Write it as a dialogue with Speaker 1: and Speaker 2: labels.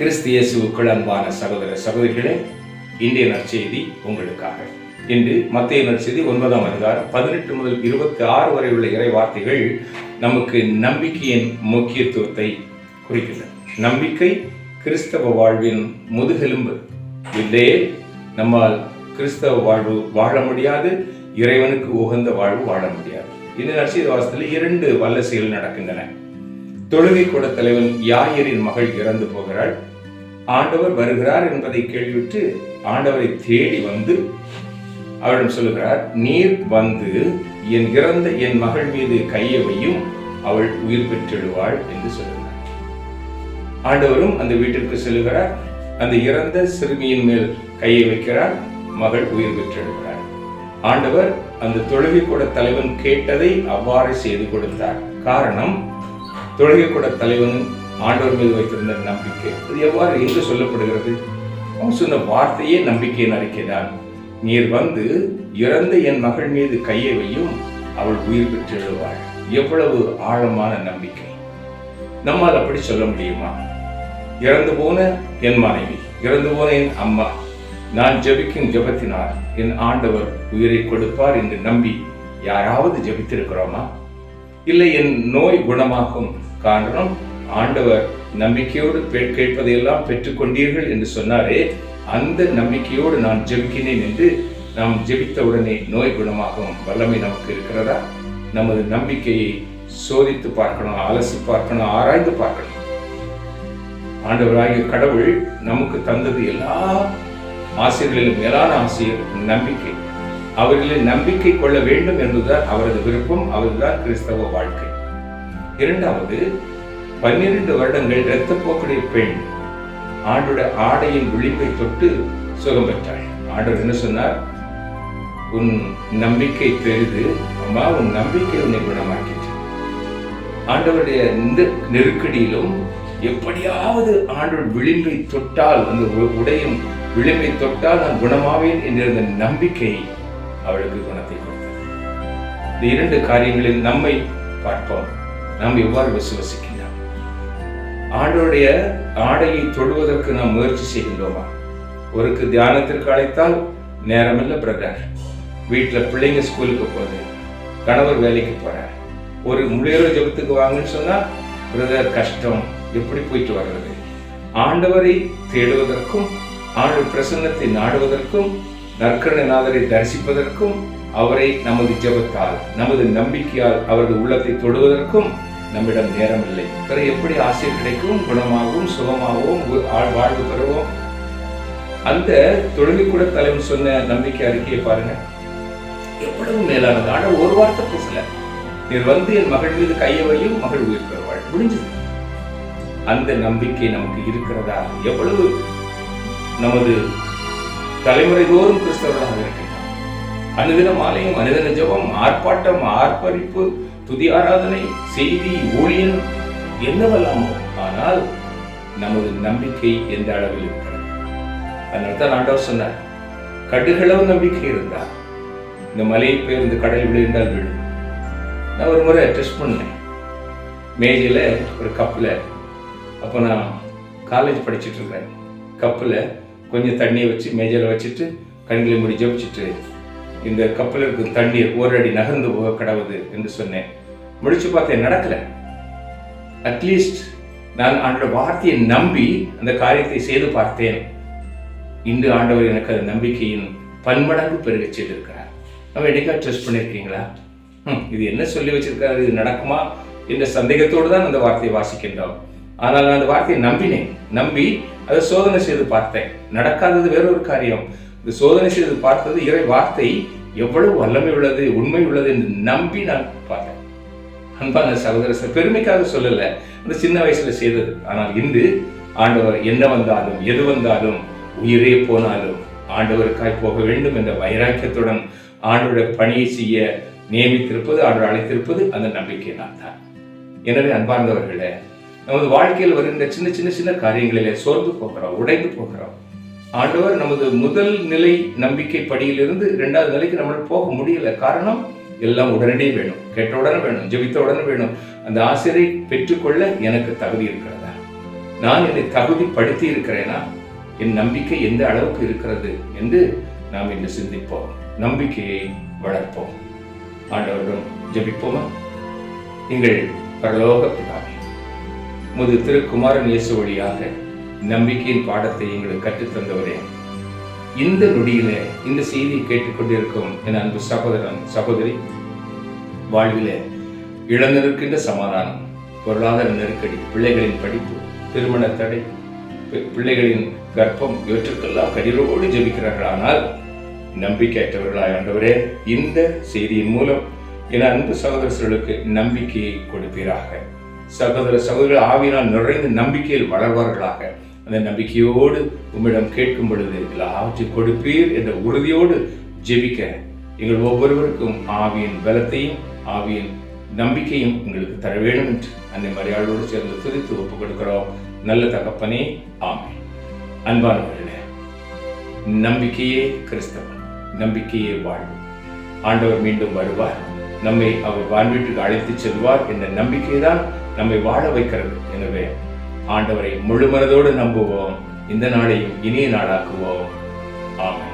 Speaker 1: கிறிஸ்தியசுவுக்குள் அன்பான சகோதர சகோதரிகளே இந்திய நற்செய்தி உங்களுக்காக. இன்று மத்திய நற்செய்தி ஒன்பதாம் அதிகாரம் பதினெட்டு முதல் இருபத்தி ஆறு வரை உள்ள இறை வார்த்தைகள் நமக்கு நம்பிக்கையின் முக்கியத்துவத்தை குறிக்கின்றன. நம்பிக்கை கிறிஸ்தவ வாழ்வின் முதுகெலும்பு. இல்லையே நம்மால் கிறிஸ்தவ வாழ்வு வாழ முடியாது இறைவனுக்கு உகந்த வாழ்வு வாழ முடியாது. இந்த நற்செய்தி வாசத்தில் இரண்டு வல்ல செயல் நடக்கின்றன. தொழுகை கூட தலைவன் யாயரின் மகள் இறந்து போகிறாள். ஆண்டவர் வருகிறார் என்பதை கேள்விட்டு ஆண்டவரை தேடி வந்து அவரிடம் சொல்லுகிறார் நீர் வந்து என் இறந்த என் மகள் மீது கையை வையும் அவள் உயிர் பெற்றெழுவாள் என்று சொல்லுகிறார். ஆண்டவரும் அந்த வீட்டிற்கு செல்லுகிறார் அந்த இறந்த சிறுமியின் மேல் கையை வைக்கிறார் மகள் உயிர் பெற்றெழுகிறார். ஆண்டவர் அந்த தொழுகை கூட தலைவன் கேட்டதை அவ்வாறு செய்து கொடுத்தார். காரணம் தொழுகை கூட தலைவன் ஆண்டவர் மீது வைத்திருந்த நம்பிக்கை. அது எவ்வாறு எங்கு சொல்லப்படுகிறது? அவன் சொன்ன வார்த்தையே நம்பிக்கையின் அறிக்கைதான் நீர் வந்து இறந்த என் மகள் மீது கையை வையும் அவள் உயிர் பெற்று எழுவாள். எவ்வளவு ஆழமான நம்பிக்கை. நம்மால் அப்படி சொல்ல முடியுமா? இறந்து போன என் மனைவி இறந்து போன என் அம்மா நான் ஜெபிக்கும் ஜபத்தினால் என் ஆண்டவர் உயிரை கொடுப்பார் என்று நம்பி யாராவது ஜெபித்திருக்கிறோமா? இல்லை என் நோய் குணமாகும் காரணம் ஆண்டவர் நம்பிக்கையோடு கேட்பதை கேட்பதையெல்லாம் பெற்றுக்கொண்டீர்கள் என்று சொன்னாரே அந்த நம்பிக்கையோடு நான் ஜெபிக்கினேன் என்று நாம் ஜெபித்த உடனே நோய் குணமாகும் வல்லமை நமக்கு இருக்கிறதா? நமது நம்பிக்கையை சோதித்து பார்க்கணும் அலசி பார்க்கணும் ஆராய்ந்து பார்க்கணும். ஆண்டவராகிய கடவுள் நமக்கு தந்தது எல்லா ஆசிரியர்களிலும் மேலான ஆசிரியர் நம்பிக்கை. அவர்களில் நம்பிக்கை கொள்ள வேண்டும் என்பதுதான் அவரது விருப்பம் அவர்தான் கிறிஸ்தவ வாழ்க்கை. இரண்டாவது பன்னிரண்டு வருடங்கள் இரத்தப்போக்குடைய பெண் ஆண்டோட ஆடையின் விளிம்பை தொட்டு சுகம் பெற்றாள். ஆண்டவர் என்ன சொன்னார்? உன் நம்பிக்கை பெரிது அம்மா உன் நம்பிக்கை உன்னை குணமாக்கிட்டு ஆண்டவருடைய இந்த நெருக்கடியிலும் எப்படியாவது ஆண்டவர் விளிம்பை தொட்டால் அந்த உடையும் விளிம்பை தொட்டால் நான் குணமாவேன் என்கிற நம்பிக்கை அவளுக்கு குணத்தை கொடுத்தது. இந்த இரண்டு காரியங்களில் நம்மை பார்ப்போம். நாம் எவ்வாறு விசுவசிக்க ஆண்டோடைய ஆடையை தொடுவதற்கு நாம் முயற்சி செய்கின்றோமா? ஒருக்கு தியானத்திற்கு அழைத்தால் நேரமில்லை பிரதர். வீட்டில் பிள்ளைங்க ஸ்கூலுக்கு போகுது கணவர் வேலைக்கு போகிறார் ஒரு முழுகிற ஜபத்துக்கு வாங்கன்னு சொன்னால் பிரதர் கஷ்டம் எப்படி போயிட்டு வர்றது? ஆண்டவரை தேடுவதற்கும் ஆண்டு பிரசன்னத்தை நாடுவதற்கும் நற்கரணநாதரை தரிசிப்பதற்கும் அவரை நமது ஜபத்தால் நமது நம்பிக்கையால் அவரது உள்ளத்தை தொடுவதற்கும் நம்மிடம் நேரம் இல்லை பிறகு எப்படி ஆசை கிடைக்கும்? குணமாகவும் சுகமாகவும் வாழ்வு பெறுவோம். அந்த தொழுகை தலைவன் சொன்ன நம்பிக்கை அறிக்கையை பாருங்க. எவ்வளவு மேலானது. ஆனால் ஒரு வார்த்தை பேசல. நீர் வந்து என் மகள் மீது கையை வையும் மகள் உயிர் பெறுவாள். முடிஞ்சது. அந்த நம்பிக்கை நமக்கு இருக்கிறதா? எவ்வளவு நமது தலைமுறை தோறும் கிறிஸ்தவர்களாக இருக்கின்றோம் அனுதினம் ஆலயம் அனுதின ஜபம் ஆர்ப்பாட்டம் ஆர்ப்பரிப்பு துதி ஆராதனை செய்தி ஊழியம் என்னவெல்லாமோ ஆனால் நமது நம்பிக்கை எந்த அளவில் இருக்கிறது? அதனால தான் ஆண்டவர் சொன்னார் கடுகளவு நம்பிக்கை இருந்தால் இந்த மலையை பேருந்து கடல் விழுந்தால் விழும் நான் ஒரு முறை டெஸ்ட் பண்ணேன். மேஜையில் ஒரு கப்பில் அப்போ நான் காலேஜ் படிச்சுட்டு இருக்கேன் கப்பில் கொஞ்சம் தண்ணியை வச்சு மேஜையில் வச்சுட்டு கண்களை முடி ஜபிச்சுட்டு இந்த கப்பில் இருக்கும் தண்ணீர் ஒரு அடி நகர்ந்து போக கடவுது என்று சொன்னேன். முடிச்சு பார்த்தேன் நடக்கல. அட்லீஸ்ட் நான் ஆண்டோட வார்த்தையை நம்பி அந்த காரியத்தை செய்து பார்த்தேன். இன்று ஆண்டவர் எனக்கு அந்த நம்பிக்கையின் பன்மடங்கு பெருக செய்திருக்கிறார். நம்ம என்னைக்கா ட்ரெஸ்ட் பண்ணியிருக்கீங்களா இது என்ன சொல்லி வச்சிருக்காரு இது நடக்குமா? என்ற சந்தேகத்தோடு தான் அந்த வார்த்தையை வாசிக்கின்றோம். ஆனால் நான் அந்த வார்த்தையை நம்பினேன். நம்பி அதை சோதனை செய்து பார்த்தேன். நடக்காதது வேறொரு காரியம். இந்த சோதனை செய்து பார்த்தது இறை வார்த்தை எவ்வளவு வல்லமை உள்ளது உண்மை உள்ளது என்று நம்பி நான் பார்த்தேன். அன்பான சகோதர பெருமைக்காக சொல்லல. அந்த சின்ன வயசுல செய்தது. ஆனால் இன்று ஆண்டவர் என்ன வந்தாலும் எது வந்தாலும் உயிரே போனாலும் ஆண்டவருக்காய் போக வேண்டும் என்ற வைராக்கியத்துடன் ஆண்டோட பணியை செய்ய நியமித்திருப்பது ஆண்டவர் அழைத்திருப்பது அந்த நம்பிக்கையினால் தான். எனவே அன்பார்ந்தவர்களே நமது வாழ்க்கையில் வருகின்ற சின்ன சின்ன சின்ன காரியங்களிலே சோர்ந்து போகிறோம் உடைந்து போகிறோம். ஆண்டவர் நமது முதல் நிலை நம்பிக்கை படியிலிருந்து இரண்டாவது நிலைக்கு நம்மளால் போக முடியல. காரணம்? எல்லாம் உடனடியே வேணும். கேட்ட உடனே வேணும். ஜெபித்த உடனே வேணும். அந்த ஆசிரியை பெற்றுக்கொள்ள எனக்கு தகுதி இருக்கிறதா? நான் என்னை தகுதி படுத்தி இருக்கிறேனா? என் நம்பிக்கை எந்த அளவுக்கு இருக்கிறது என்று நாம் இன்று சிந்திப்போம். நம்பிக்கையை வளர்ப்போம். ஆண்டவரிடம் ஜபிப்போமா? எங்கள் பரலோக பிதாவே முது திருக்குமாரன் இயேசு வழியாக நம்பிக்கையின் பாடத்தை எங்களுக்கு கற்றுத்தந்தவரே. இந்த நொடியில இந்த செய்தியை கேட்டுக்கொண்டிருக்கும் என் அன்பு சகோதரன் சகோதரி வாழ்விலே இழந்திருக்கின்ற சமாதானம் பொருளாதார நெருக்கடி பிள்ளைகளின் படிப்பு திருமண தடை பிள்ளைகளின் கர்ப்பம் இவற்றுக்கெல்லாம் கடிரோடு ஜெபிக்கிறார்கள். ஆனால் நம்பிக்கையற்றவர்களாய் ஆண்டவரே இந்த செய்தியின் மூலம் என் அன்பு சகோதரர்களுக்கு நம்பிக்கையை கொடுப்பீராக. சகோதர சகோதரர்கள் ஆவினால் நிறைந்த நம்பிக்கையில் வளர்வார்களாக. அந்த நம்பிக்கையோடு உம்மிடம் கேட்கும் பொழுது எல்லாவற்றையும் கொடுப்பீர் என்ற உறுதியோடு ஜெபிக்க எங்கள் ஒவ்வொருவருக்கும் ஆவியின் பலத்தையும் ஆவியின் நம்பிக்கையும் எங்களுக்கு தர வேண்டும் என்று அன்னை மரியாதையோடு சேர்ந்து துதித்து ஒப்புக் கொடுக்கிறோம் நல்ல தகப்பனே ஆமை அன்பானவர்களே நம்பிக்கையே கிறிஸ்தவன் நம்பிக்கையே வாழ்வு. ஆண்டவர் மீண்டும் வருவார். நம்மை அவர் வாழ்வீட்டுக்கு அழைத்துச் செல்வார் என்ற நம்பிக்கை தான் நம்மை வாழ வைக்கிறது. எனவே ஆண்டவரை முழு மனதோடு நம்புவோம். இந்த நாளையும் இனிய நாளாக்குவோம். ஆமாம்